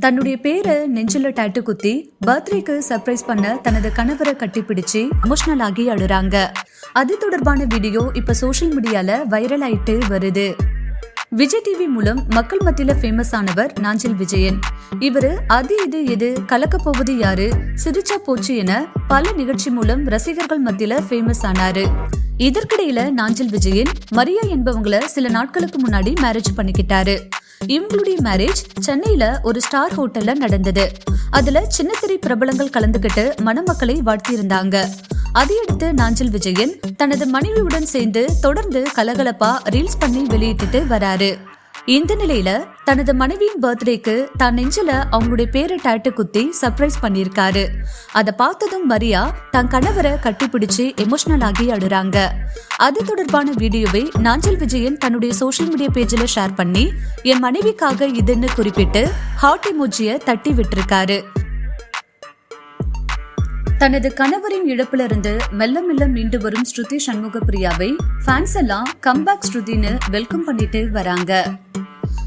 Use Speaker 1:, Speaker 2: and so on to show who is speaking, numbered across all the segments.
Speaker 1: தன்னுடைய பேரை நெஞ்சில டாட்டு குத்தி பர்த்டேக்கு சர்ப்ரைஸ் பண்ண தனது கணவரை கட்டிப்பிடிச்சு எமோஷனல் ஆகி அழுறாங்க. அது தொடர்பான வீடியோ இப்ப சோஷியல் மீடியால வைரல் ஆயிட்டு வருது. விஜய் டிவி மூலம் மக்கள் மத்தியில ஃபேமஸ் ஆனவர் நாஞ்சில் விஜயன். இவரு அது இது எது கலக்க போவது யாரு சிரிச்சா போச்சு என பல நிகழ்ச்சி மூலம் ரசிகர்கள் மத்தியில ஃபேமஸ் ஆனாரு. இதற்கிடையில நாஞ்சில் விஜயன் மரியா என்பவங்கள சில நாட்களுக்கு முன்னாடி மேரேஜ் பண்ணிக்கிட்டாரு. இவங்களுடைய மேரேஜ் சென்னையில ஒரு ஸ்டார் ஹோட்டல்ல நடந்தது. அதுல சின்னத்திரை பிரபலங்கள் கலந்துகிட்டு மணமக்களை வாழ்த்தியிருந்தாங்க. அதையடுத்து நாஞ்சில் விஜயன் தனது மனைவியுடன் சேர்ந்து தொடர்ந்து கலகலப்பா ரீல்ஸ் பண்ணி வெளியிட்டுட்டு வராரு. இந்த நிலையில தனது மனைவியின் பர்த்டேக்கு தான் நெஞ்சில அவங்களுடைய பேரை டாட்டு குத்தி சர்ப்ரைஸ் பண்ணியிருக்காரு. அதை பார்த்ததும் மரியா தன் கணவரை கட்டிப்பிடிச்சு எமோஷனல் ஆகி அழுறாங்க. அது தொடர்பான வீடியோவை நாஞ்சல் விஜயன் தன்னுடைய சோஷியல் மீடியா பேஜில் ஷேர் பண்ணி என் மனைவிக்காக இதுன்னு குறிப்பிட்டு ஹார்ட் எமோஜிய தட்டி விட்டுருக்காரு. தனது கணவரின் இழப்பிலிருந்து மெல்ல மெல்ல மீண்டு வரும் ஸ்ருதி சண்முக பிரியாவை ஃபேன்ஸ் எல்லாம் கம்பேக் ஸ்ருதின்னு வெல்கம் பண்ணிட்டு வராங்க.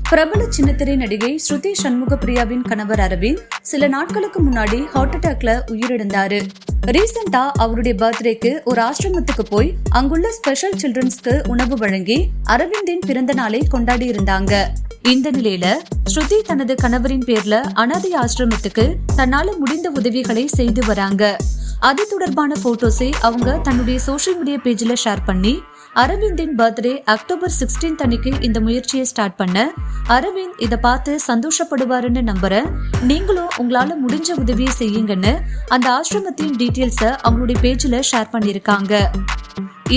Speaker 1: பிரபல சின்னத்திரை நடிகை ஸ்ருதி சண்முக பிரியாவின் கணவர் அரவிந்த் சில நாட்களுக்கு முன்னாடி ஹார்ட் அட்டாக்ல உயிரிழந்தாரு. ரீசெண்டா அவருடைய பர்த்டேக்கு ஒரு ஆசிரமத்துக்கு போய் அங்குள்ள ஸ்பெஷல் சில்ட்ரன்ஸ்க்கு உணவு வழங்கி அரவிந்தின் பிறந்த நாளை கொண்டாடி இருந்தாங்க. இந்த நிலையில ஸ்ருதி தனது கணவரின் பேர்ல அனாதை ஆசிரமத்துக்கு தன்னால முடிந்த உதவிகளை செய்து வராங்க. அது தொடர்பான போட்டோஸை அவங்க தன்னுடைய சோஷியல் மீடியா பேஜ்ல ஷேர் பண்ணி அரவிந்தின் பர்த்டே அக்டோபர் சிக்ஸ்டீன் அன்னைக்கு இந்த முயற்சியை ஸ்டார்ட் பண்ண. அரவிந்த் இதை பார்த்து சந்தோஷப்படுவாருன்னு நம்புறேன் நீங்களும் உங்களால முடிஞ்ச உதவியை செய்யுங்கன்னு அந்த ஆசிரமத்தின் டீட்டெயில்ஸை அவங்களுடைய பேஜில் ஷேர் பண்ணியிருக்காங்க.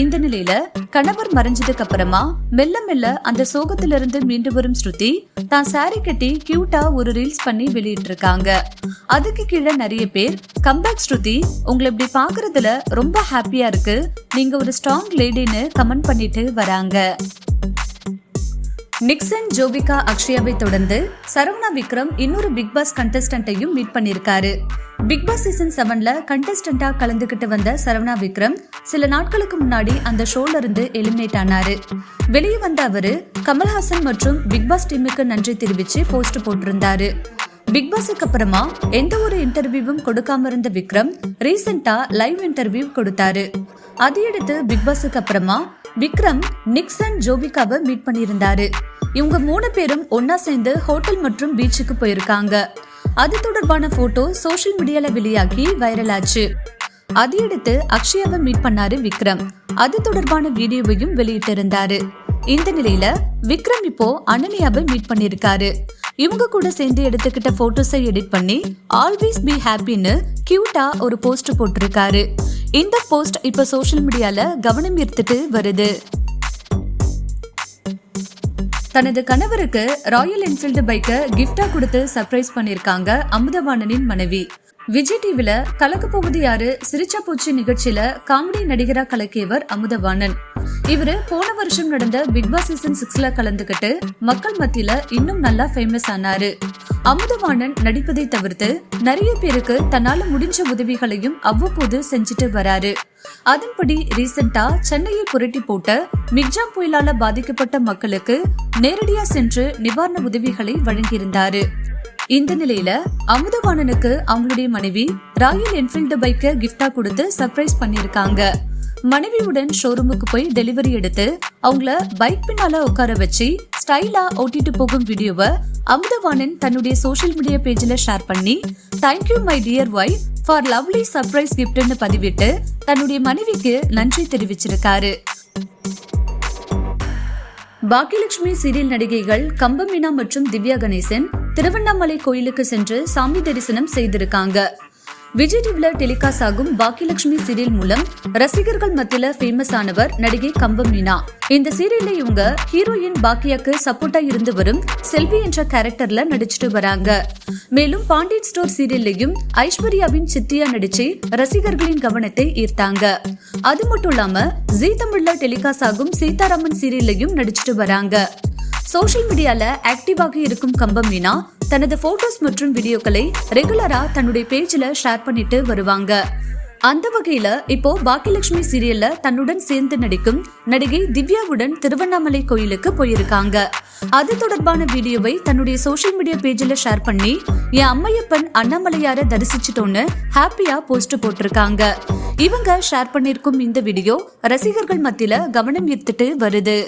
Speaker 1: இந்த நிலையில கணவர் மறைஞ்சதுக்கு அப்புறமா மெல்ல மெல்ல அந்த சோகத்திலிருந்து மீண்டு வரும் ஸ்ருதி தான் சாரி கட்டி கியூட்டா ஒரு ரீல்ஸ் பண்ணி வெளியிட்டு இருக்காங்க அதுக்கு கீழே நிறைய பேர் கம்பேக் ஸ்ருதி. உங்களை இப்படி பாக்குறதுல ரொம்ப ஹாப்பியா இருக்கு. நீங்க ஒரு ஸ்ட்ராங் லேடின்னு கமெண்ட் பண்ணிட்டு வராங்க. நிக்சன் ஜோவிகா அக்ஷயாவை தொடர்ந்து சரவணா விக்ரம் இன்னொரு பிக் பாஸ் கண்டஸ்டன்ட்டையும் மீட் பண்ணியிருக்காரு பிக் பாஸ் சீசன் செவன்ல கண்டஸ்டண்டா கலந்துகிட்டு வந்த சரவணா விக்ரம் சில நாட்களுக்கு முன்னாடி அந்த ஷோல இருந்து எலிமினேட் ஆனாரு. வெளியே வந்த அவரு கமல்ஹாசன் மற்றும் பிக் பாஸ் டீமுக்கு நன்றி தெரிவிச்சு போஸ்ட் போட்டிருந்தாரு. பிக் பாஸுக்கு அப்புறமா எந்த ஒரு இன்டர்வியூவும் கொடுக்காம இருந்த விக்ரம் ரீசெண்டா லைவ் இன்டர்வியூ கொடுத்தாரு. அதையடுத்து பிக் பாஸுக்கு அப்புறமா விக்ரம் நிக்சன் ஜோபிகாவை மீட் பண்ணியிருந்தாரு. இவங்க மூணு பேரும் ஒன்னா சேர்ந்து ஹோட்டல் மற்றும் பீச்சுக்கு போயிருக்காங்க. அது தொடர்பான போட்டோ சோஷியல் மீடியால வெளியாகி வைரல் ஆச்சு அதையடுத்து அக்ஷயாவை மீட் பண்ணாரு விக்ரம். அது தொடர்பான வீடியோவையும் வெளியிட்டிருந்தாரு. இந்த நிலையில விக்ரம் இப்போ அனன்யாவை மீட் பண்ணிருக்காரு இவங்க கூட சேர்ந்து எடுத்துக்கிட்ட போட்டோஸை எடிட் பண்ணி ஆல்வேஸ் பி ஹாப்பின்னு கியூட்டா ஒரு போஸ்ட் போட்டிருக்காரு. இந்த போஸ்ட் இப்ப சோஷியல் மீடியால கவனம் ஈர்த்துட்டு வருது. தனது கணவருக்கு ராயல் என்ஃபீல்டு பைக்கை கிஃப்டா கொடுத்து சர்ப்ரைஸ் பண்ணியிருக்காங்க அமுதவாணனின் மனைவி. விஜய் டிவில கலக்க போவது யாரு? சிரிச்சா பூச்சி நிகழ்ச்சியில காமெடி நடிகரா கலக்கியவர் அமுதவாணன். இவரு போன வருஷம் நடந்த பிக் பாஸ் சீசன் சிக்ஸ்ல கலந்துகிட்டு மக்கள் மத்தியில இன்னும் நல்லா ஃபேமஸ் ஆனாரு. அமுதவாணன் நடிப்பதை தவிர்த்து நிறைய பேருக்கு தன்னால முடிஞ்ச உதவிகளையும் அவ்வப்போது செஞ்சுட்டு வராரு. அதன்படி ரீசெண்டா சென்னையை புரட்டி போட்ட மிக்ஜாம் புயலால பாதிக்கப்பட்ட மக்களுக்கு நேரடியா சென்று நிவாரண உதவிகளை வழங்கியிருந்தாரு. இந்த நிலையில அமுதவாணனுக்கு அவங்களுடைய மனைவி ராயல் என்ஃபீல்டு பைக்கை கிஃப்டா கொடுத்து சர்ப்ரைஸ் பண்ணிருக்காங்க மனைவியுடன் ஷோரூமுக்கு போய் டெலிவரி எடுத்து அவங்கள பைக் பின்னால உட்கார வச்சு ஸ்டைலா ஓட்டிட்டு போகும் வீடியோவை அமுதவாணன் தன்னுடைய சோஷியல் மீடியா பேஜ்ல ஷேர் பண்ணி thank you my dear wife for lovely surprise கிஃப்ட்னு பதிவிட்டு தன்னுடைய மனைவிக்கு நன்றி தெரிவிச்சிருக்காரு. பாக்கியலட்சுமி சீரியல் நடிகைகள் கம்பமீனா மற்றும் திவ்யா கணேசன் திருவண்ணாமலை கோயிலுக்கு சென்று சாமி தரிசனம் செய்திருக்காங்க. விஜய் டிவில டெலிகாஸ்ட் ஆகும் பாக்கியலட்சுமி சீரியல் மூலம் ரசிகர்கள் மத்தியில ஃபேமஸ் ஆனவர் நடிகை கம்பம் மீனா. இந்த சீரியல்ல இவங்க ஹீரோயின் பாக்கியாக்கு சப்போர்ட்டா இருந்து வரும் செல்வி என்ற கேரக்டர்ல நடிச்சிட்டு வராங்க. மேலும் பாண்டியன் ஸ்டோர் சீரியல்லையும் ஐஸ்வர்யாவின் சித்தியா நடிச்சு ரசிகர்களின் கவனத்தை ஈர்த்தாங்க. அது மட்டும் இல்லாம ஜீ தமிழ்ல டெலிகாஸ்ட் ஆகும் சீதாராமன் சீரியல்லையும் நடிச்சிட்டு வராங்க. சோஷியல் மீடியால ஆக்டிவாக இருக்கும் கம்பம் மீனா தனது போட்டோஸ் மற்றும் வீடியோக்களை ரெகுலரா தன்னுடைய பேஜ்ல ஷேர் பண்ணிட்டு வருவாங்க. அந்த வகையில இப்போ பாக்கியலட்சுமி சீரியல்ல தன்னுடன் சேர்ந்து நடிக்கும் நடிகை திவ்யாவுடன் திருவண்ணாமலை கோயிலுக்கு போயிருக்காங்க. அது தொடர்பான வீடியோவை தன்னுடைய சோஷியல் மீடியா பேஜ்ல ஷேர் பண்ணி என் அம்மையப்பன் அண்ணாமலையார தரிசிச்சிட்டோன்னு ஹாப்பியா போஸ்ட் போட்டிருக்காங்க. இவங்க ஷேர் பண்ணிருக்கும் இந்த வீடியோ ரசிகர்கள் மத்தியில கவனம் ஈர்த்துட்டு வருது.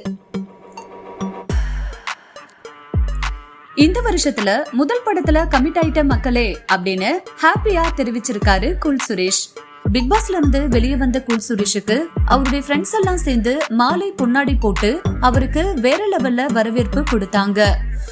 Speaker 1: இந்த வருஷத்துல முதல் படத்துல கமிட் ஆயிட்ட மக்களே அப்படின்னு ஹாப்பியா தெரிவிச்சிருக்காரு குல் சுரேஷ். பிக் பாஸ்ல இருந்து வெளியே வந்த குல் சுரேஷுக்கு அவருடைய ஃப்ரெண்ட்ஸ் எல்லாம் சேர்ந்து மாலை பொன்னாடி போட்டு அவருக்கு வேற லெவல்ல வரவேற்பு கொடுத்தாங்க.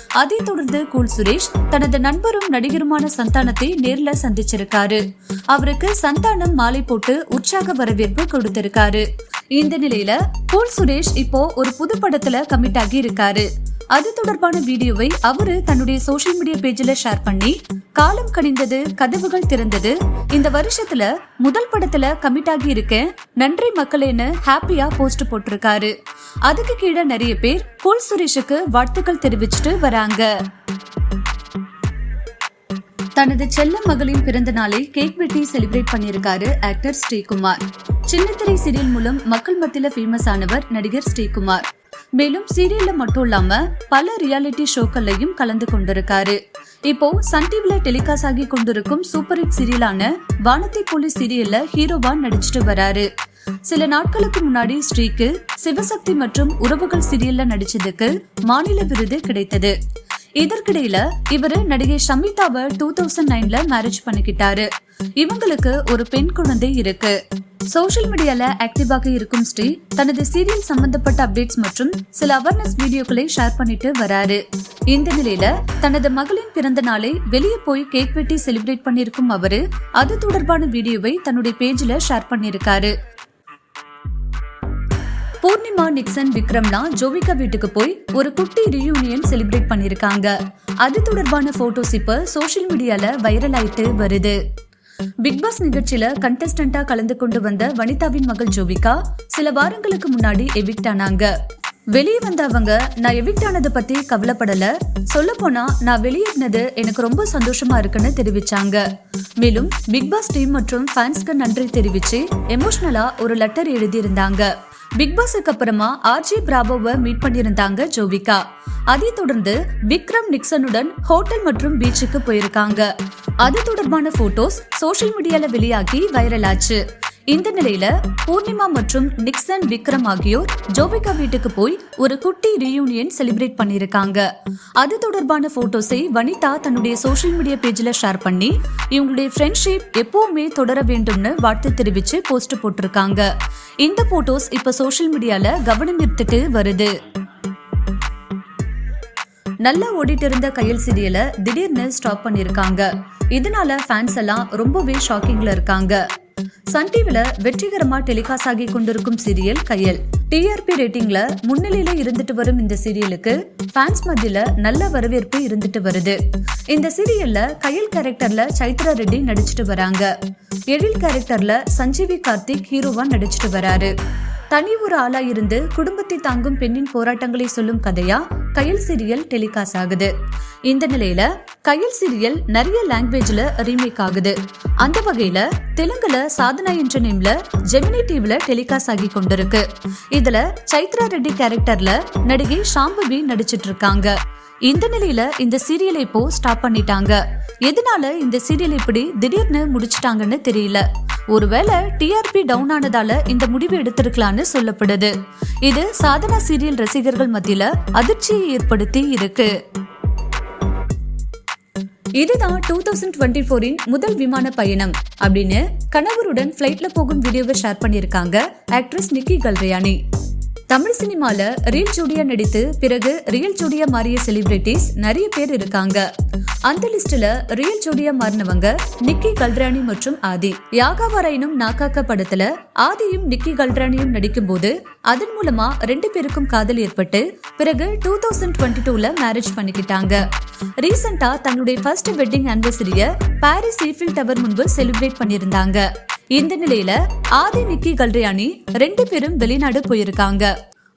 Speaker 1: அதை தொடர்ந்து கூல் சுரேஷ் தனது நண்பரும் நடிகருமான சந்தானத்தை நேர்ல சந்திச்சிருக்காரு. அவருக்கு சந்தானம் மாலை போட்டு உற்சாக வரவேற்பு கொடுத்திருக்காரு. இந்த நிலையில கூல் சுரேஷ் இப்போ ஒரு புது படத்துல கமிட் ஆகி இருக்காரு. அது தொடர்பான வீடியோவை அவரு தன்னுடைய சோஷியல் மீடியா பேஜ்ல ஷேர் பண்ணி காலம் கணிந்தது கதவுகள் திறந்தது இந்த வருஷத்துல முதல் படத்துல கமிட் ஆகி இருக்கேன் நன்றி மக்களேன்னு ஹாப்பியா போஸ்ட் போட்டிருக்காரு. அதுக்கு கீழே நிறைய பேர் கூல் சுரேஷுக்கு வாழ்த்துக்கள் தெரிவிச்சுட்டு வராங்க. தனது செல்ல மகளின் பிறந்த நாளை கேக் வெட்டி செலிப்ரேட் பண்ணியிருக்காரு ஆக்டர் ஸ்ரீகுமார். சின்னத்திரை சீரியல் மூலம் மக்கள் மத்தியில ஃபேமஸ் ஆனவர் நடிகர் ஸ்ரீகுமார். மேலும் சீரியல்ல மட்டும் இல்லாம பல ரியாலிட்டி ஷோக்கள்லையும் கலந்து கொண்டிருக்காரு. இப்போ சன் டிவில டெலிகாஸ்ட் ஆகி கொண்டிருக்கும் சூப்பர் ஹிட் சீரியலான வானத்தை போலி சீரியல்ல ஹீரோவா நடிச்சிட்டு வராரு. சில நாட்களுக்கு முன்னாடி ஸ்ரீக்கு சிவசக்தி மற்றும் உறவுகள் சீரியல்ல நடிச்சதுக்கு மாநில விருது கிடைத்தது. இதற்கிடையில இவரு நடிகை ஷமிதாவை டூ தௌசண்ட் நைன்ல மேரேஜ் பண்ணிக்கிட்டாரு. இவங்களுக்கு ஒரு பெண் குழந்தை இருக்கு. சோஷியல் மீடியால ஆக்டிவாக இருக்கும் ஸ்ரீ தனது சீரியல் சம்பந்தப்பட்ட அப்டேட்ஸ் மற்றும் சில அவேர்னஸ் வீடியோக்களை ஷேர் பண்ணிட்டு வராரு. இந்த நிலையில தனது மகளின் பிறந்த நாளை வெளியே போய் கேக் வெட்டி செலிப்ரேட் பண்ணிருக்கும் அவரு அது தொடர்பான வீடியோவை தன்னுடைய பேஜ்ல ஷேர் பண்ணிருக்காரு. பூர்ணிமா நிக்சன் விக்ரம்லாம் ஜோவிகா வீட்டுக்கு போய் ஒரு குட்டி ரியூனியன் செலிப்ரேட் பண்ணிருக்காங்க அது தொடர்பான போட்டோஸ் இப்ப சோஷியல் மீடியால வைரல் ஆயிட்டு வருது. பிக் பாஸ் நிகழ்ச்சியில கண்டஸ்டண்டா கலந்து கொண்டு வந்த வனிதாவின் மகள் ஜோவிகா சில வாரங்களுக்கு முன்னாடி எவிக்ட் ஆனாங்க. வெளியே வந்த அவங்க நான் எவிக்ட் ஆனதை பத்தி கவலைப்படல. சொல்ல போனா நான் வெளியேறினது எனக்கு ரொம்ப சந்தோஷமா இருக்குன்னு தெரிவிச்சாங்க. மேலும் பிக் பாஸ் டீம் மற்றும் ஃபேன்ஸ்க்கு நன்றி தெரிவிச்சு எமோஷனலா ஒரு லெட்டர் எழுதியிருந்தாங்க. பிக் பாஸுக்கு அப்புறமா ஆர்ஜி பிராபோவை மீட் பண்ணியிருந்தாங்க ஜோவிகா. அதை தொடர்ந்து விக்ரம் நிக்சனுடன் ஹோட்டல் மற்றும் பீச்சுக்கு போயிருக்காங்க. அது தொடர்பான போட்டோஸ் சோஷியல் மீடியால வெளியாகி வைரல் ஆச்சு. இந்த நிலையில பூர்ணிமா மற்றும் நிக்சன் விக்ரம் ஆகியோர் ஜோவிகா வீட்டுக்கு போய் ஒரு குட்டி ரீயூனியன் செலிப்ரேட் பண்ணிருக்காங்க அது தொடர்பான போட்டோஸை வனிதா தன்னுடைய சோஷியல் மீடியா பேஜ்ல ஷேர் பண்ணி இவங்களுடைய ஃப்ரெண்ட்ஷிப் எப்பவுமே தொடர வேண்டும்னு வாழ்த்து தெரிவிச்சு போஸ்ட் போட்டிருக்காங்க. இந்த போட்டோஸ் இப்ப சோஷியல் மீடியால கவனம் ஈர்த்துட்டு வருது. நல்லா ஓடிட்டு இருந்த கையல் சீரியல திடீர்னு ஸ்டாப் பண்ணிருக்காங்க இதனால ஃபேன்ஸ் எல்லாம் ரொம்பவே ஷாக்கிங்ல இருக்காங்க. சன் டிவில வெற்றிகரமா டெலிகாஸ்ட் ஆகி கொண்டிருக்கும் சீரியல் கையல். டிஆர்பி ரேட்டிங்ல முன்னிலையில இருந்துட்டு வரும் இந்த சீரியலுக்கு ஃபேன்ஸ் மத்தியில நல்ல வரவேற்பு இருந்துட்டு வருது. இந்த சீரியல்ல கையல் கேரக்டர்ல சைத்ரா ரெட்டி நடிச்சிட்டு வராங்க. எழில் கேரக்டர்ல சஞ்சீவி கார்த்திக் ஹீரோவா நடிச்சிட்டு வராரு. தனி ஒரு ஆளா இருந்து குடும்பத்தை தாங்கும் பெண்ணின் போராட்டங்களை சொல்லும் கதையா? கயல் சீரியல் டெலிகாஸ்ட் ஆகுது. இந்த நிலையில கயல் சீரியல் நிறைய லாங்குவேஜ்ல ரீமேக் ஆகுது. அந்த வகையில தெலுங்குல சாதனா என்ற நேம்ல ஜெமினி டிவில டெலிகாஸ்ட் ஆகி கொண்டிருக்கு. இதுல சைத்ரா ரெட்டி கேரக்டர்ல நடிகை ஷாம்பவி நடிச்சிட்டு இருக்காங்க. இந்த நிலையில இந்த சீரியலை இப்போ ஸ்டாப் பண்ணிட்டாங்க. எதனால இந்த சீரியல் இப்படி திடீர்னு முடிச்சிட்டாங்கன்னு தெரியல. ஒருவேளை டிஆர்பி டவுன் ஆனதால இந்த முடிவு எடுத்திருக்கலாம்னு சொல்லப்படுது. இது சாதனா சீரியல் ரசிகர்கள் மத்தியில அதிர்ச்சியை ஏற்படுத்தி இருக்கு. இதுதான் டூ தௌசண்ட் டுவெண்ட்டி ஃபோரின் முதல் விமான பயணம் அப்படின்னு கணவருடன் ஃப்ளைட்ல போகும் வீடியோவை ஷேர் பண்ணியிருக்காங்க ஆக்ட்ரஸ் நிக்கி கல்ரையானி தமிழ் சினிமால ரியல் ஜோடியா நடித்து பிறகு ரியல் ஜோடியா மாறிய செலிபிரிட்டிஸ் நிறைய பேர் இருக்காங்க. அந்த லிஸ்ட்ல ரியல் ஜோடியா மாறினவங்க நிக்கி கல்ராணி மற்றும் ஆதி. யாகாவரைனும் நாக்காக்க படத்துல ஆதியும் நிக்கி கல்ராணியும் நடிக்கும் போது அதன் மூலமா ரெண்டு பேருக்கும் காதல் ஏற்பட்டு பிறகு டூ தௌசண்ட் டுவெண்ட்டி டூல மேரேஜ் பண்ணிக்கிட்டாங்க. ரீசெண்டா தன்னுடைய ஃபர்ஸ்ட் வெட்டிங் ஆனிவர்சரிய பாரிஸ் ஈஃபில் டவர் முன்பு செலிப்ரேட் பண்ணியிருந்தாங்க. இந்த நிலையில ஆதி நிக்கி கல்ரியானி ரெண்டு பேரும் வெளிநாடு போயிருக்காங்க.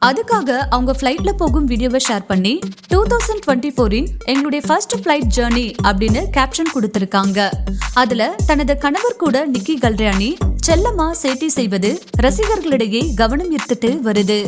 Speaker 1: அதுக்காக அவங்க ஃப்ளைட்ல போகும் வீடியோவை ஷேர் பண்ணி டூ தௌசண்ட் டுவெண்ட்டி ஃபோரின் எங்களுடைய ஃபர்ஸ்ட் ஃப்ளைட் ஜேர்னி அப்படின்னு கேப்ஷன் கொடுத்திருக்காங்க. அதுல தனது கணவர் கூட நிக்கி கல்ரியானி செல்லமா சேட்டி செய்வது ரசிகர்களிடையே கவனம் ஈர்த்துட்டு வருது.